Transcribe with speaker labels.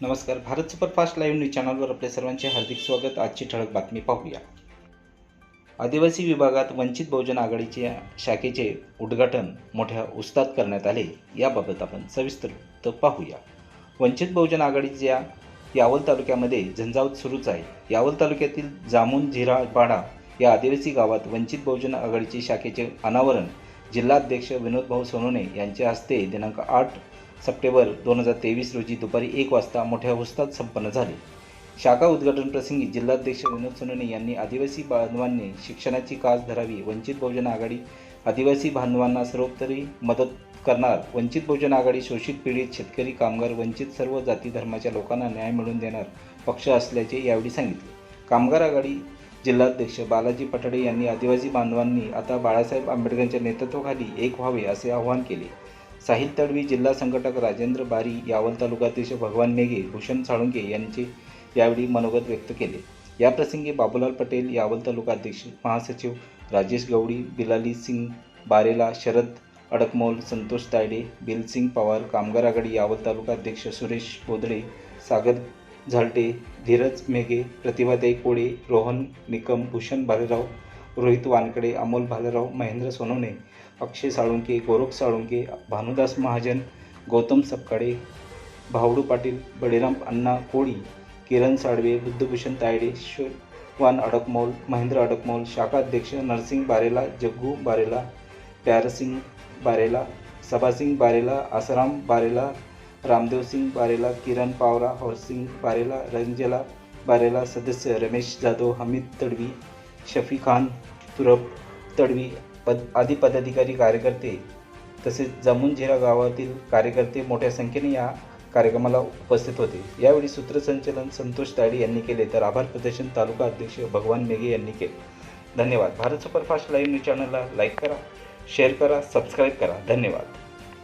Speaker 1: नमस्कार. Bharat superfast live news चॅनलवर आपल्या सर्वांचे हार्दिक स्वागत. आजची ठळक बातमी पाहूया. आदिवासी विभागात वंचित बहुजन आघाडीच्या शाखेचे उद्घाटन मोठ्या उत्साहात करण्यात आले. याबाबत आपण सविस्तर पाहूया. वंचित बहुजन आघाडीच्या यावल तालुक्यामध्ये झंझावत सुरूच आहे. यावल तालुक्यातील जामून झिरापाडा या आदिवासी गावात वंचित बहुजन आघाडीचे शाखेचे अनावरण जिल्हाध्यक्ष विनोदभाऊ सोनोने यांच्या हस्ते दिनांक आठ सप्टेंबर दोन हजार तेवीस रोजी दुपारी एक वाजता मोठ्या उत्साहात संपन्न झाले. शाखा उद्घाटन प्रसंगी जिल्हाध्यक्ष विनोद सोनवणे यांनी आदिवासी बांधवांनी शिक्षणाची कास धरावी वंचित बहुजन आघाडी आदिवासी बांधवांना सर्वोत्तरी मदत करणार वंचित बहुजन आघाडी शोषित पीडित शेतकरी कामगार वंचित सर्व जाती धर्माच्या लोकांना न्याय मिळवून देणार पक्ष असल्याचे यावेळी सांगितले. कामगार आघाडी जिल्हाध्यक्ष बालाजी पठाडे यांनी आदिवासी बांधवांनी आता बाळासाहेब आंबेडकरांच्या नेतृत्वाखाली एक व्हावे असे आवाहन केले. साहिल तडवी जिल्हा संघटक राजेंद्र बारी यावल तालुकाध्यक्ष भगवान मेघे भूषण साळुंके यांचे यावेळी मनोगत व्यक्त केले. याप्रसंगी बाबूलाल पटेल यावल तालुकाध्यक्ष महासचिव राजेश गवडी बिलाली सिंग बारेला शरद अडकमोल संतोष तायडे बिलसिंग पवार कामगार आघाडी यावल तालुकाध्यक्ष सुरेश बोदडे सागर झालटे धीरज मेघे प्रतिभाताई कोळे रोहन निकम भूषण भालेराव रोहित वानकडे अमोल भालेराव महेंद्र सोनवणे अक्षय साळुंके गोरख साळुंके भानुदास महाजन गौतम सपकाळे भावडू पाटील बळीराम अण्णा कोळी किरण साळवे बुद्धभूषण तायडे शिवान अडकमोल महेंद्र अडकमोल शाखाध्यक्ष नरसिंग बारेला जग्गू बारेला प्यारसिंग बारेला सभासिंग बारेला आसाराम बारेला रामदेव सिंग बारेला किरण पावरा हरसिंग बारेला रंजला बारेला सदस्य रमेश जाधव हमीद तडवी शफी खान तुरब तडवी पद आदी पदाधिकारी कार्यकर्ते तसेच जमुनझिरा गावातील कार्यकर्ते मोठ्या संख्येने या कार्यक्रमाला उपस्थित होते. यावेळी सूत्रसंचलन संतोष ताडी यांनी केले. तर आभार प्रदर्शन तालुका अध्यक्ष भगवान मेघे यांनी केले. धन्यवाद. भारत सुपरफास्ट लाईव्ह न्यूज चॅनलला लाईक करा शेअर करा सबस्क्राईब करा. धन्यवाद.